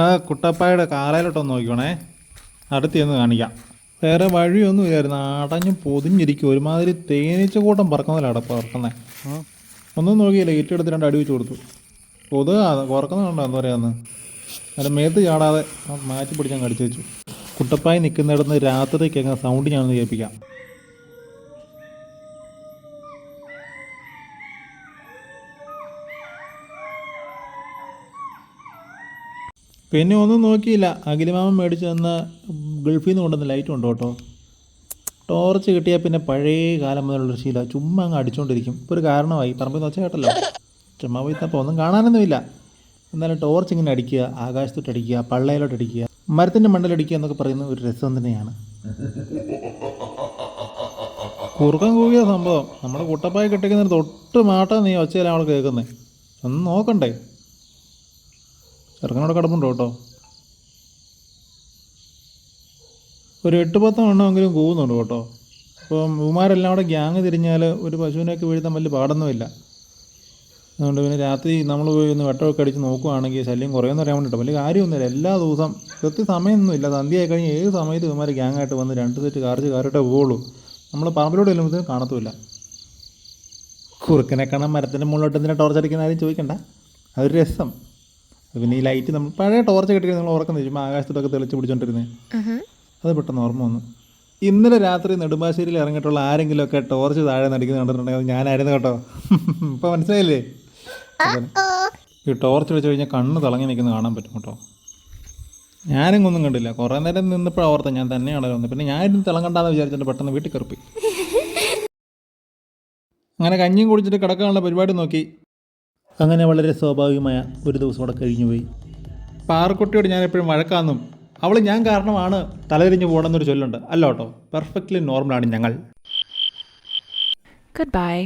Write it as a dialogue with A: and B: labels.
A: ആ കുട്ടപ്പായുടെ കാലയിലോട്ടൊന്ന് നോക്കിക്കോണേ. അടുത്ത് ചെന്ന് കാണിക്കാം. വേറെ വഴിയൊന്നും ഇല്ലായിരുന്നു അടഞ്ഞു പൊതിഞ്ഞിരിക്കും ഒരുമാതിരി തേനീച്ച കൂട്ടം പറക്കുന്നതിലാണ് പറക്കുന്നത് ഒന്നും നോക്കിയില്ല. ഏറ്റെടുത്ത് രണ്ട് അടി വെച്ച് കൊടുത്തു. കൊതുക കുറക്കുന്നുണ്ടോ എന്താ പറയാന്ന് അതിന്റെ മേത്ത് ചാടാതെ മാറ്റി മാറ്റി പിടിച്ചാൽ കടിച്ചു വെച്ചു. കുട്ടപ്പായി നിൽക്കുന്നിടത്ത് രാത്രിക്ക് എങ്ങനെ സൗണ്ട് ഞാനൊന്ന് കേൾപ്പിക്കാം. പിന്നെ ഒന്നും നോക്കിയില്ല. അഖിലിമാമൻ മേടിച്ച് തന്ന ഗൾഫിൽ നിന്ന് കൊണ്ടുവന്ന ലൈറ്റ് ഉണ്ട് കേട്ടോ ടോർച്ച് കിട്ടിയാൽ പിന്നെ പഴയ കാലം മുതലുള്ള ശീല. ചുമ്മാ അങ്ങ് അടിച്ചുകൊണ്ടിരിക്കും ഇപ്പോൾ ഒരു കാരണമായി. പറമ്പിൽ നിന്ന് കേട്ടല്ലോ. ചുമ്മാ പോയി തപ്പോൾ ഒന്നും കാണാനൊന്നുമില്ല. എന്നാലും ടോർച്ച് ഇങ്ങനെ അടിക്കുക ആകാശത്തോട്ട് അടിക്കുക പള്ളയിലോട്ട് അടിക്കുക മരത്തിന്റെ മണ്ടലടിക്കുക എന്നൊക്കെ പറയുന്ന ഒരു രസം തന്നെയാണ്. കുറുക്കം കൂകിയ സംഭവം. നമ്മുടെ കുട്ടപ്പായി കെട്ടിക്കുന്നതിന് തൊട്ട് മാട്ടാ നീ ഒച്ചയിലാണ് അവൾ കേൾക്കുന്നത് ഒന്ന് നോക്കണ്ടേ? ചെറുക്കനോട് കിടപ്പുണ്ടോ കേട്ടോ. ഒരു എട്ട് പത്ത് എണ്ണമെങ്കിലും കൂവുന്നുണ്ട് കേട്ടോ. അപ്പം മൂമാരെല്ലാം കൂടെ ഗ്യാങ് തിരിഞ്ഞാൽ ഒരു പശുവിനെയൊക്കെ വീഴ്ത്താൻ വലിയ പാടൊന്നുമില്ല. അതുകൊണ്ട് പിന്നെ രാത്രി നമ്മൾ പോയി ഒന്ന് വെട്ടമൊക്കെ അടിച്ച് നോക്കുവാണെങ്കിൽ ശല്യം കുറയുമെന്ന് അറിയാൻ വേണ്ടിയിട്ട് വലിയ കാര്യമൊന്നുമില്ല. എല്ലാ ദിവസം കൃത്യ സമയമൊന്നുമില്ല സന്ധ്യയായി കഴിഞ്ഞ് ഏത് സമയത്ത് ഇവന്മാർ ഗ്യാങ്ങായിട്ട് വന്ന് രണ്ട് സെറ്റ് കാറിച്ച് കാറിട്ടേ പോവുള്ളൂ. നമ്മൾ എല്ലാം ചെല്ലുമ്പോഴത്തേക്കും കാണത്തുമില്ല. കുറുക്കനെ കാണാൻ മരത്തിന്റെ മുകളിലോട്ട് എന്തിനാണ് ടോർച്ച് അടിക്കുന്ന ആരും ചോദിക്കണ്ട. അതൊരു രസം. പിന്നെ ഈ ലൈറ്റ് നമ്മൾ പഴയ ടോർച്ച് കെട്ടി നമ്മൾ ഉറക്കം ചുമ്മാ ആകാശത്തൊക്കെ തെളിച്ച് പിടിച്ചോണ്ടിരുന്നത് അത് പെട്ടെന്ന് ഓർമ്മ വന്നു. ഇന്നലെ രാത്രി നെടുമ്പാശ്ശേരിയിൽ ഇറങ്ങിയിട്ടുള്ള ആരെങ്കിലുമൊക്കെ ടോർച്ച് താഴെ നടിക്കുന്ന കണ്ടിട്ടുണ്ടെങ്കിൽ ഞാനായിരുന്നു കേട്ടോ. ഇപ്പൊ മനസ്സിലായില്ലേ? ഈ ടോർച്ച് വെച്ച് കഴിഞ്ഞാൽ കണ്ണ് തിളങ്ങി നിൽക്കുന്നത് കാണാൻ പറ്റും കേട്ടോ. ഞാനും ഒന്നും കണ്ടില്ല. കുറേ നേരം നിന്നപ്പോഴാണ് ഓർത്ത ഞാൻ തന്നെയാണല്ലോ വന്നത്. പിന്നെ ഞാനും തിളങ്ങണ്ടെന്ന് വിചാരിച്ചിട്ട് പെട്ടെന്ന് വീട്ടിൽ കയറിപ്പോയി. അങ്ങനെ കഞ്ഞിയും കുടിച്ചിട്ട് കിടക്കാനുള്ള പരിപാടി നോക്കി. അങ്ങനെ വളരെ സ്വാഭാവികമായ ഒരു ദിവസം അവിടെ കഴിഞ്ഞുപോയി. പാറക്കുട്ടിയോട് ഞാൻ എപ്പോഴും വഴക്കാന്നും അവൾ ഞാൻ കാരണമാണ് തലതിരിഞ്ഞു പോകണമെന്നൊരു ചൊല്ലുണ്ട്. അല്ല കേട്ടോ പെർഫെക്റ്റ്ലി നോർമലാണ് ഞങ്ങൾ.
B: Goodbye.